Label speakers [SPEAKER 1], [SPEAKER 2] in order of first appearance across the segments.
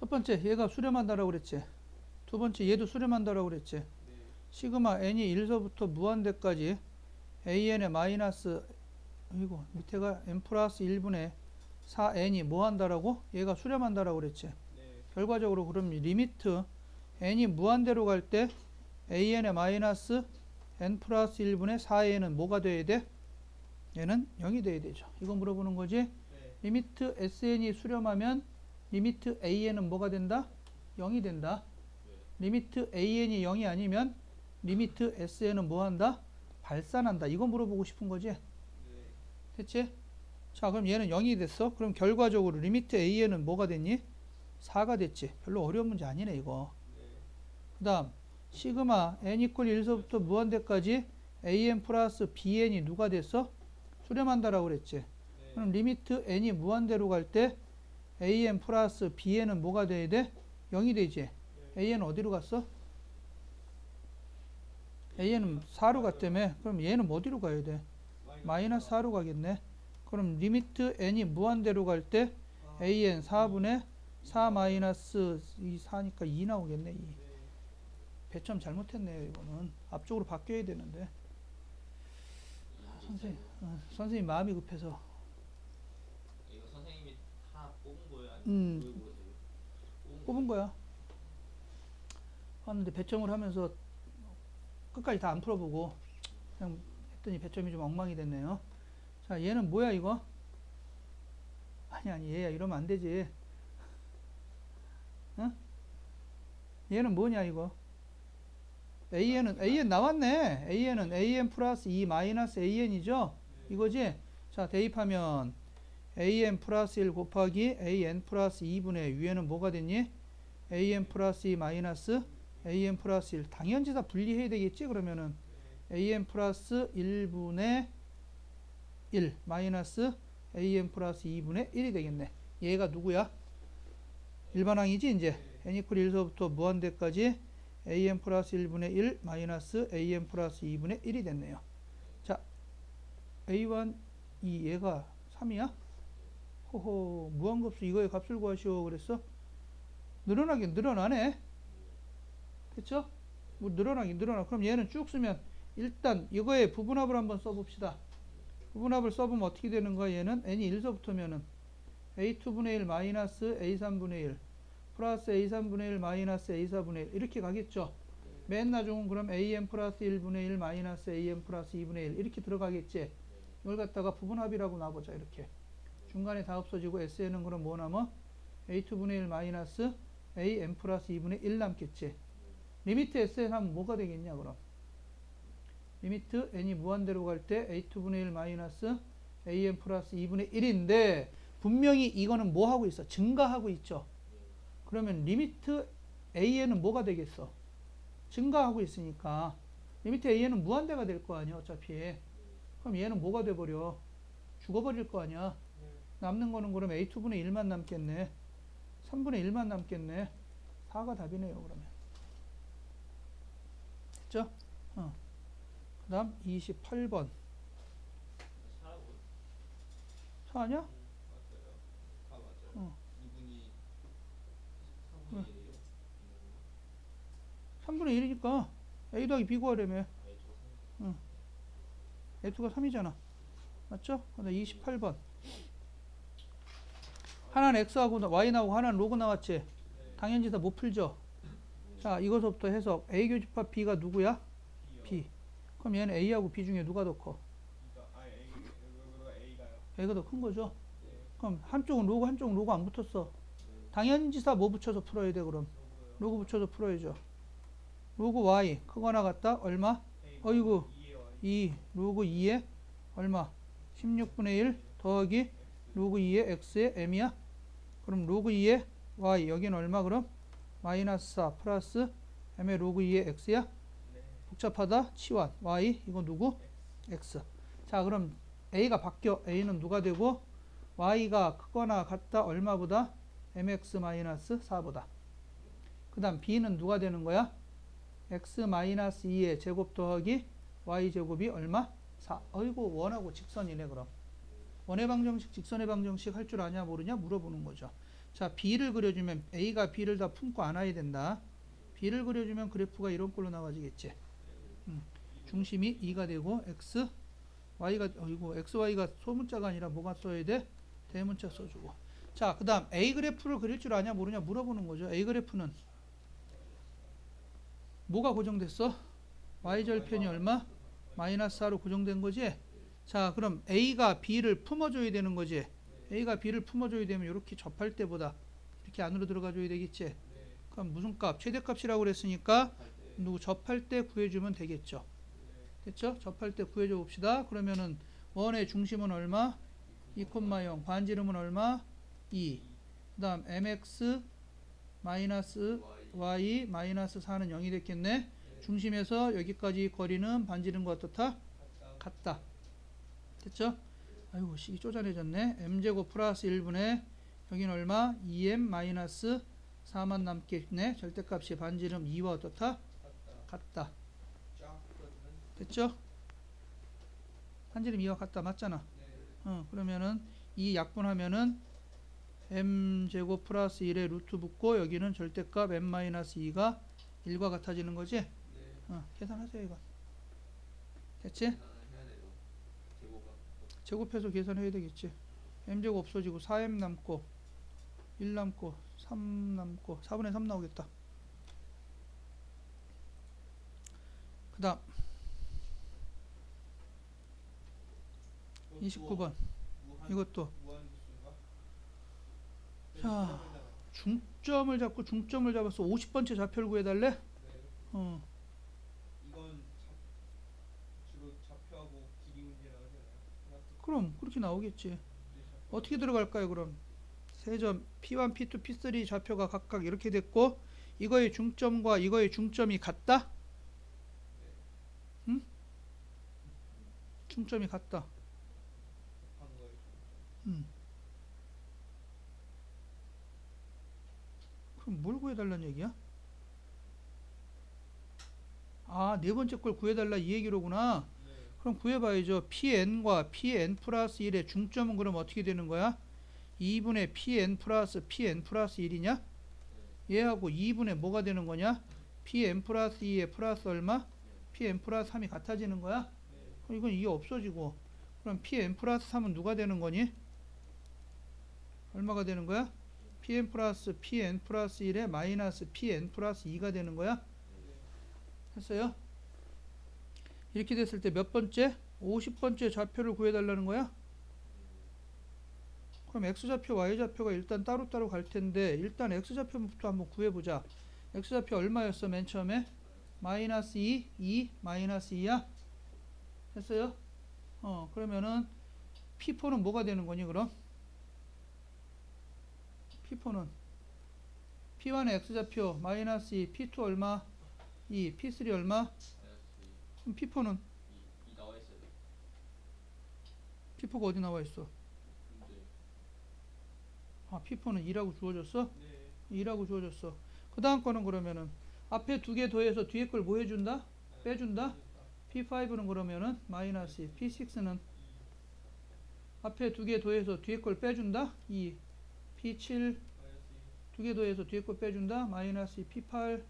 [SPEAKER 1] 첫 번째 얘가 수렴한다라고 그랬지. 두 번째 얘도 수렴한다라고 그랬지.
[SPEAKER 2] 네.
[SPEAKER 1] 시그마 n이 1서부터 무한대까지 an의 마이너스 이거 밑에가 n 플러스 1분의 4n이 뭐 한다라고? 얘가 수렴한다라고 그랬지.
[SPEAKER 2] 네.
[SPEAKER 1] 결과적으로 그럼 리미트 n이 무한대로 갈 때 an의 마이너스 n 플러스 1분의 4n은 뭐가 돼야 돼? 얘는 0이 돼야 되죠. 이거 물어보는 거지.
[SPEAKER 2] 네.
[SPEAKER 1] 리미트 sn이 수렴하면 리미트 an은 뭐가 된다? 0이 된다. 리미트 an이 0이 아니면 리미트 sn은 뭐 한다? 발산한다. 이거 물어보고 싶은 거지.
[SPEAKER 2] 네.
[SPEAKER 1] 됐지? 자, 그럼 얘는 0이 됐어. 그럼 결과적으로 리미트 an은 뭐가 됐니? 4가 됐지. 별로 어려운 문제 아니네, 이거.
[SPEAKER 2] 네.
[SPEAKER 1] 그 다음, 시그마 n 이퀄 1서부터 무한대까지 an 플러스 bn이 누가 됐어? 수렴한다라고 그랬지.
[SPEAKER 2] 네.
[SPEAKER 1] 그럼 리미트 n이 무한대로 갈 때 an 플러스 bn은 뭐가 돼야 돼? 0이 되지. an은 어디로 갔어? an은 4로 갔다며. 그럼 얘는 어디로 가야 돼? 마이너스 4로 가겠네. 그럼 리미트 n이 무한대로 갈때
[SPEAKER 2] 아,
[SPEAKER 1] an 4분의 4 마이너스 이 4니까 2 나오겠네. 2.
[SPEAKER 2] 네.
[SPEAKER 1] 배점 잘못했네요. 이거는 앞쪽으로 바뀌어야 되는데. 선생님, 어, 선생님 마음이 급해서.
[SPEAKER 3] 이거 선생님이 다 뽑은 거예요? 아니면
[SPEAKER 1] 음.
[SPEAKER 3] 뽑은
[SPEAKER 1] 거야. 하는데 배점을 하면서 끝까지 다 안 풀어보고 그냥 했더니 배점이 좀 엉망이 됐네요. 자, 얘는 뭐야 이거? 아니 아니 얘야 이러면 안 되지. 응? 얘는 뭐냐 이거? AN은 AN 나왔네. AN은 AN 플러스 2 마이너스 AN이죠. 이거지? 자, 대입하면 AN 플러스 1 곱하기 AN 플러스 2분의 위에는 뭐가 됐니? AN 플러스 2 마이너스 AN 플러스 1 당연지사 분리해야 되겠지 그러면은 AN 플러스 1분의 1 마이너스 AN 플러스 2분의 1이 되겠네 얘가 누구야? 일반항이지 이제 n 이퀄 1서부터 무한대까지 AN 플러스 1분의 1 마이너스 AN 플러스 2분의 1이 됐네요 자 A1 이 얘가 3이야? 호호 무한급수 이거의 값을 구하시오 그랬어? 늘어나긴 늘어나네. 그쵸? 뭐 늘어나긴 늘어나. 그럼 얘는 쭉 쓰면 일단 이거의 부분합을 한번 써봅시다. 부분합을 써보면 어떻게 되는 거야 얘는? n이 1서부터면은 a2분의 1 마이너스 a3분의 1 플러스 a3분의 1 마이너스 a4분의 1 이렇게 가겠죠? 맨 나중은 그럼 an 플러스 1분의 1 마이너스 an 플러스 2분의 1 이렇게 들어가겠지? 이걸 갖다가 부분합이라고 놔보자 이렇게 중간에 다 없어지고 SN은 그럼 뭐 남아? A2분의 1 마이너스 AN 플러스 2분의 1 남겠지. 리미트 SN 하면 뭐가 되겠냐, 그럼? 리미트 N이 무한대로 갈 때 A2분의 1 마이너스 AN 플러스 2분의 1인데, 분명히 이거는 뭐 하고 있어? 증가하고 있죠. 그러면 리미트 AN은 뭐가 되겠어? 증가하고 있으니까. 리미트 AN은 무한대가 될 거 아니야, 어차피. 그럼 얘는 뭐가 돼버려? 죽어버릴 거 아니야. 남는 거는 그럼 A2분의 1만 남겠네. 3분의 1만 남겠네. 4가 답이네요, 그러면. 됐죠? 어. 그 다음 28번.
[SPEAKER 3] 사라고
[SPEAKER 1] 4 아니야?
[SPEAKER 2] 맞아요.
[SPEAKER 1] 어.
[SPEAKER 3] 이분이
[SPEAKER 1] 왜?
[SPEAKER 3] 3분의 1이에요?
[SPEAKER 1] 3분의 1이니까 A 더하기 B 구하려면
[SPEAKER 3] 저 3.
[SPEAKER 1] A2가 3이잖아. 맞죠? 근데 28번. 하나는 X하고 Y 나오고 하나는 로그 나왔지? 당연지사 못 풀죠? 자, 이것부터 해서 A 교집합 B가 누구야?
[SPEAKER 2] B.
[SPEAKER 1] 그럼 얘는 A하고 B 중에 누가 더 커?
[SPEAKER 2] A가
[SPEAKER 1] 더 큰 거죠?
[SPEAKER 2] 네.
[SPEAKER 1] 그럼 한쪽은 로그, 한쪽은 로그 안 붙었어. 당연지사 뭐 붙여서 풀어야 돼, 그럼? 로그 붙여서 풀어야죠. 로그 Y, 크거나 같다? 얼마? 어이구.
[SPEAKER 2] 2에 Y.
[SPEAKER 1] 2, 로그 2에 얼마? 16분의 1 더하기 로그 2의 x의 m이야? 그럼 로그 2의 y, 여기는 얼마 그럼? 마이너스 4 플러스 m의 로그 2의 x야?
[SPEAKER 2] 네.
[SPEAKER 1] 복잡하다? 치환. y, 이거 누구? x. 자, 그럼 a가 바뀌어. a는 누가 되고? y가 크거나 같다? 얼마보다? mx 마이너스 4보다. 그 다음 b는 누가 되는 거야? x 마이너스 2의 제곱 더하기 y 제곱이 얼마? 4. 어이구 원하고 직선이네 그럼. 원의 방정식, 직선의 방정식 할 줄 아냐 모르냐 물어보는 거죠. 자 B를 그려주면 A가 B를 다 품고 안아야 된다. B를 그려주면 그래프가 이런 꼴로 나와지겠지. 음, 중심이 2가 되고 X, Y가 어이고 X, Y가 소문자가 아니라 뭐가 써야 돼? 대문자 써주고. 자, 그 다음 A 그래프를 그릴 줄 아냐 모르냐 물어보는 거죠. A 그래프는 뭐가 고정됐어? Y 절편이 얼마? 마이너스 4로 고정된 거지. 자, 그럼 A가 B를 품어줘야 되는 거지. A가 B를 품어줘야 되면 이렇게 접할 때보다 이렇게 안으로 들어가줘야 되겠지. 그럼 무슨 값? 최대값이라고 그랬으니까 누구 접할 때 구해주면 되겠죠. 됐죠? 접할 때 구해줘 봅시다. 그러면은 원의 중심은 얼마? 2,0 반지름은 얼마? 2. 그 다음 mx 마이너스 y 마이너스 4는 0이 됐겠네. 중심에서 여기까지 거리는 반지름과 어떻다? 같다. 됐죠? 아이고 식이 쪼잔해졌네. m제곱 플러스 1분의 여기는 얼마? 2m 마이너스 4만 남겠네. 절대값이 반지름 2와 어떻다? 같다. 됐죠? 반지름 2와 같다. 맞잖아. 어, 그러면은 이 약분하면은 m 제곱 플러스 1에 루트 붙고 여기는 절대값 m 마이너스 2가 1과 같아지는 거지? 어, 계산하세요 이거. 됐지? 제곱해서 계산해야 되겠지. m 제곱 없어지고 4m 남고 1 남고 3 남고 4분의 3 나오겠다. 그 다음 29번 이것도? 자. 중점을 잡고 중점을 잡아서 50번째 좌표를 구해달래?
[SPEAKER 2] 네.
[SPEAKER 1] 어,
[SPEAKER 2] 이건 잡, 주로 좌표하고 길이 문제 나오잖아요. 플러스
[SPEAKER 1] 그렇게 나오겠지. 어떻게 들어갈까요 그럼? 세점 P1, P2, P3 좌표가 각각 이렇게 됐고 이거의 중점과 이거의 중점이 같다? 응? 중점이 같다. 음. 그럼 뭘 구해달라는 얘기야? 아, 네 번째 걸 구해달라 이 얘기로구나.
[SPEAKER 2] 네.
[SPEAKER 1] 그럼 구해봐야죠. PN과 PN 플러스 1의 중점은 그럼 어떻게 되는 거야? 2분의 PN 플러스 PN 플러스 1이냐? 얘하고 2분의 뭐가 되는 거냐? PN 플러스 2의 플러스 얼마? PN 플러스 3이 같아지는 거야?
[SPEAKER 2] 네.
[SPEAKER 1] 그럼 이건 이게 없어지고 그럼 PN 플러스 3은 누가 되는 거니? 얼마가 되는 거야? PN 플러스 PN 플러스 1에 마이너스 PN 플러스 2가 되는 거야? 했어요? 이렇게 됐을 때 몇 번째? 50번째 좌표를 구해달라는 거야? 그럼 X좌표, Y좌표가 일단 따로따로 갈 텐데 일단 X좌표부터 한번 구해보자. X좌표 얼마였어 맨 처음에? 마이너스 2, 2, 마이너스 2야? 했어요? 어 그러면은 P4는 뭐가 되는 거니 그럼? P4는 P1의 X좌표 마이너스 2, P2 얼마? 2, P3 얼마? 그럼 P4는
[SPEAKER 3] 2, 2 나와 있어요.
[SPEAKER 1] P4가 어디 나와 있어?
[SPEAKER 3] 근데
[SPEAKER 1] 아 P4는 2라고 주어졌어?
[SPEAKER 2] 네.
[SPEAKER 1] 2라고 주어졌어. 그 다음 거는 그러면은 앞에 두 개 더해서 뒤에 걸 뭐 해준다? 빼준다? P5는 그러면은 마이너스 2, P6는 앞에 두 개 더해서 뒤에 걸 빼준다? 2, P7
[SPEAKER 2] 마이너스
[SPEAKER 1] 두개 더해서 뒤에 걸 빼준다? 마이너스 2, P8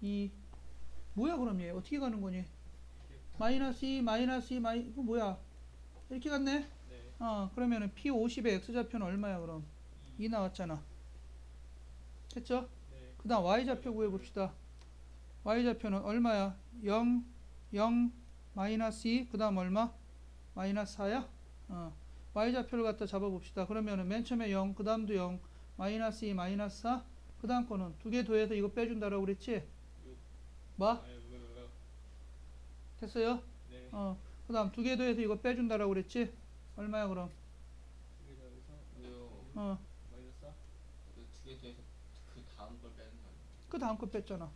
[SPEAKER 2] 2.
[SPEAKER 1] 2 뭐야 그럼 얘 어떻게 가는 거니? 마이너스 2, 마이너스 2, 마이 이거 뭐야? 이렇게 갔네?
[SPEAKER 2] 네.
[SPEAKER 1] 어 그러면은 P50의 X좌표는 얼마야 그럼? 2 나왔잖아. 됐죠?
[SPEAKER 2] 네.
[SPEAKER 1] 그 다음 y좌표 구해봅시다. y좌표는 얼마야? 0, 0, 마이너스 2, 그 다음 얼마? 마이너스 4야? 어. y좌표를 갖다 잡아봅시다. 그러면은 맨 처음에 0, 그 다음도 0, 마이너스 2, 마이너스 4, 그 다음 거는 두 개 더해서 이거 빼준다라고 그랬지? 뭐?
[SPEAKER 2] 왜, 왜.
[SPEAKER 1] 됐어요?
[SPEAKER 2] 네.
[SPEAKER 1] 어. 그 다음 두 개 더해서 이거 빼준다라고 그랬지? 얼마야 그럼?
[SPEAKER 2] 두개?
[SPEAKER 1] 어.
[SPEAKER 2] 4?
[SPEAKER 3] 그두개 더해서 그 다음 걸 빼는 거 아니에요?
[SPEAKER 1] 그 다음 거 뺐잖아.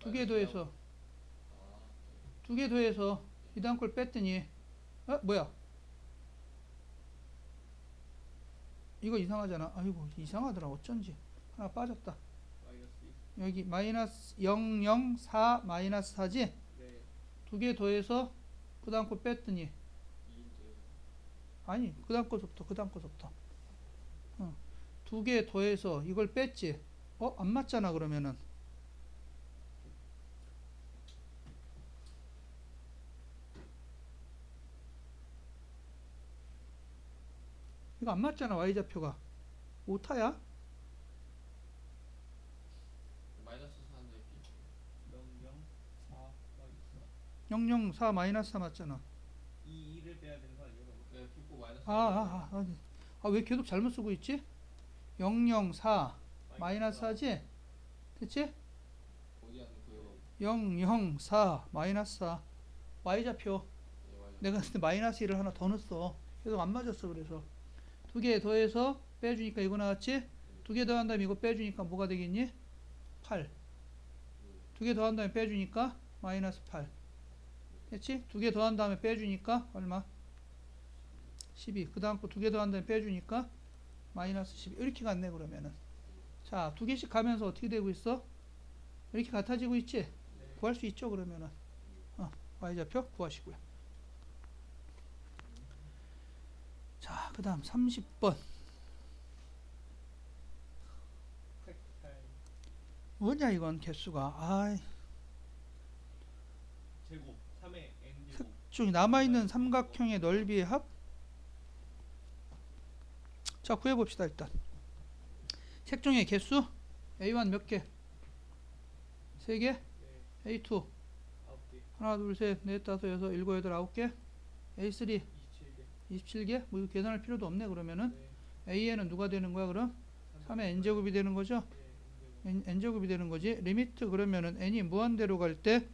[SPEAKER 1] 두 개 더해서.
[SPEAKER 3] 아,
[SPEAKER 1] 두개 더해서 이 다음 걸 뺐더니 어 뭐야 이거 이상하잖아 아이고 이상하더라 어쩐지 하나 빠졌다
[SPEAKER 2] 마이너스 2.
[SPEAKER 1] 여기 마이너스 0 0 4 마이너스 4지
[SPEAKER 2] 네.
[SPEAKER 1] 두 개 더해서 그 다음 거 뺐더니
[SPEAKER 3] 2인데요.
[SPEAKER 1] 아니 그 다음 거부터 그 다음 거부터 어. 두개 더해서 이걸 뺐지. 어? 안 맞잖아 그러면은. 이거 안 맞잖아 y좌표가. 오타야?
[SPEAKER 3] 마이너스 4인데 피
[SPEAKER 2] 0 0 4 마이너스
[SPEAKER 1] 004 마이너스 4 맞잖아.
[SPEAKER 2] 2 2를 빼야 되는 거 아니에요?
[SPEAKER 3] 왜 피고 마이너스
[SPEAKER 1] 아, 아, 아, 아, 아, 왜 계속 잘못 쓰고 있지? 004 마이너스 4지? 됐지?
[SPEAKER 3] 어디 하는 거예요?
[SPEAKER 1] 004 마이너스 4 y좌표 내가 그때 마이너스 1을 하나 더 넣었어 계속 안 맞았어 그래서 두 개 더해서 빼주니까 이거 나왔지? 두 개 더한 다음에 이거 빼주니까 뭐가 되겠니? 8 두 개 더한 다음에 빼주니까 마이너스 8 됐지? 두 개 더한 다음에 빼주니까 얼마? 12 그 다음 거 두 개 더한 다음에 빼주니까 마이너스 12 이렇게 갔네 그러면은 자 두 개씩 가면서 어떻게 되고 있어? 이렇게 같아지고 있지?
[SPEAKER 2] 네.
[SPEAKER 1] 구할 수 있죠 그러면은 어, y좌표 구하시고요 자 그 다음 30번
[SPEAKER 2] 8
[SPEAKER 1] 뭐냐 이건 개수가 아이
[SPEAKER 2] 제곱 3의
[SPEAKER 1] 쭉 남아있는 삼각형의 넓이의 합? 자 구해봅시다 일단 색종의 개수 A1 몇 개? 3개?
[SPEAKER 2] 네.
[SPEAKER 1] A2
[SPEAKER 2] 9개
[SPEAKER 1] 하나 둘셋넷 다섯 여섯 일곱 여덟 아홉 개 A3
[SPEAKER 2] 27개
[SPEAKER 1] 27개? 뭐 이거 계산할 필요도 없네 그러면은
[SPEAKER 2] 네.
[SPEAKER 1] A에는 누가 되는 거야 그럼? 3의 n제곱이 되는 거죠?
[SPEAKER 2] 네,
[SPEAKER 1] n제곱이 되는 거지 리미트 그러면은 n이 무한대로 갈때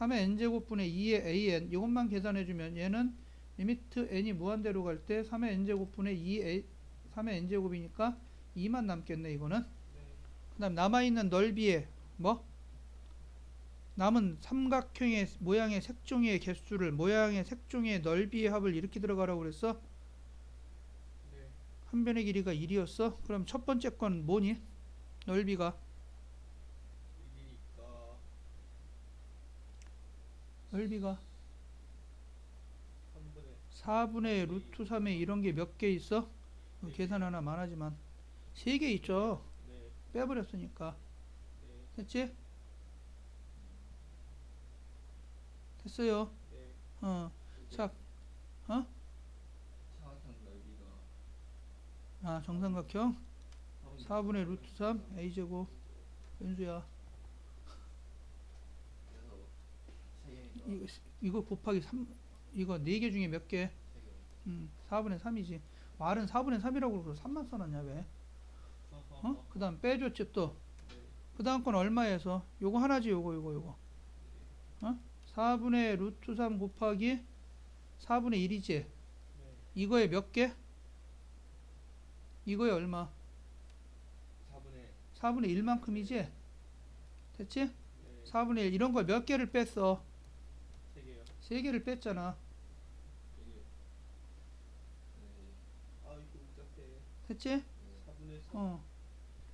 [SPEAKER 1] 3의 n제곱분의 2의 an 이것만 계산해주면 얘는 리미트 n이 무한대로 갈 때 3의 n제곱분의 2a 3의 n제곱이니까 2만 남겠네 이거는
[SPEAKER 2] 네.
[SPEAKER 1] 그 다음 남아있는 넓이의 뭐? 남은 삼각형의 모양의 색종이의 개수를 모양의 색종이의 넓이의 합을 이렇게 들어가라고 그랬어
[SPEAKER 2] 네.
[SPEAKER 1] 한 변의 길이가 1이었어 그럼 첫 번째 건 뭐니? 넓이가
[SPEAKER 2] 1이니까 3분의
[SPEAKER 1] 4분의 루트 3에 이런 게 몇 개 있어? 어, 계산 하나 많아지만 3개 있죠
[SPEAKER 2] 네.
[SPEAKER 1] 빼버렸으니까
[SPEAKER 2] 네.
[SPEAKER 1] 됐지? 됐어요
[SPEAKER 2] 네.
[SPEAKER 1] 어. 자,
[SPEAKER 3] 넓이가
[SPEAKER 1] 아 정삼각형 4분의 루트 3 a제곱 변수야
[SPEAKER 3] 그래서 세 개니까
[SPEAKER 1] 이거, 이거 곱하기 3 이거 4개 중에 몇 개? 음, 4분의 3이지 말은 4분의 3이라고 그러고 3만 써놨냐 왜? 어? 그 다음 빼줬지 또 그 다음 건 얼마에서? 요거 하나지 요거 요거 요거 어? 4분의 루트 3 곱하기 4분의 1이지
[SPEAKER 2] 네.
[SPEAKER 1] 이거에 몇 개? 이거에 얼마?
[SPEAKER 2] 4분의
[SPEAKER 1] 4분의 1만큼이지? 됐지?
[SPEAKER 2] 네.
[SPEAKER 1] 4분의 1 이런 걸 몇 개를 뺐어?
[SPEAKER 2] 3개요.
[SPEAKER 1] 3개를 뺐잖아. 됐지?
[SPEAKER 2] 4분의 3.
[SPEAKER 1] 어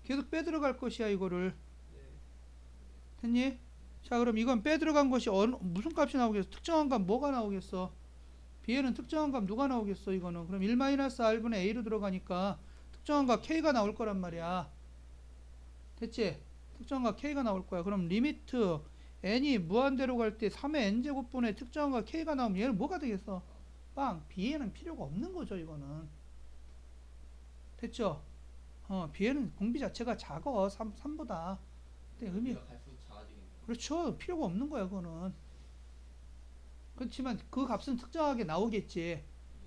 [SPEAKER 1] 계속 빼들어갈 것이야 이거를
[SPEAKER 2] 네.
[SPEAKER 1] 됐니? 자 그럼 이건 빼들어간 것이 어느, 무슨 값이 나오겠어? 특정한 값 뭐가 나오겠어? B에는 특정한 값 누가 나오겠어 이거는 그럼 1-R분의 A로 들어가니까 특정한 값 K가 나올 거란 말이야 됐지? 특정한 값 K가 나올 거야 그럼 리미트 n이 무한대로 갈 때 3의 n제곱분의 특정한 값 K가 나오면 얘는 뭐가 되겠어? 빵 B에는 필요가 없는 거죠 이거는 됐죠? 어 B에는 공비 자체가 작어 3, 3보다 근데 의미. 그렇죠. 필요가 없는 거야, 그거는. 그렇지만 그 값은 특정하게 나오겠지.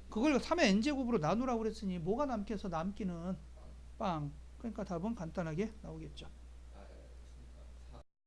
[SPEAKER 1] 그걸 3의 n제곱으로 나누라고 그랬으니 뭐가 남겠어, 남기는. 빵. 그러니까 답은 간단하게 나오겠죠.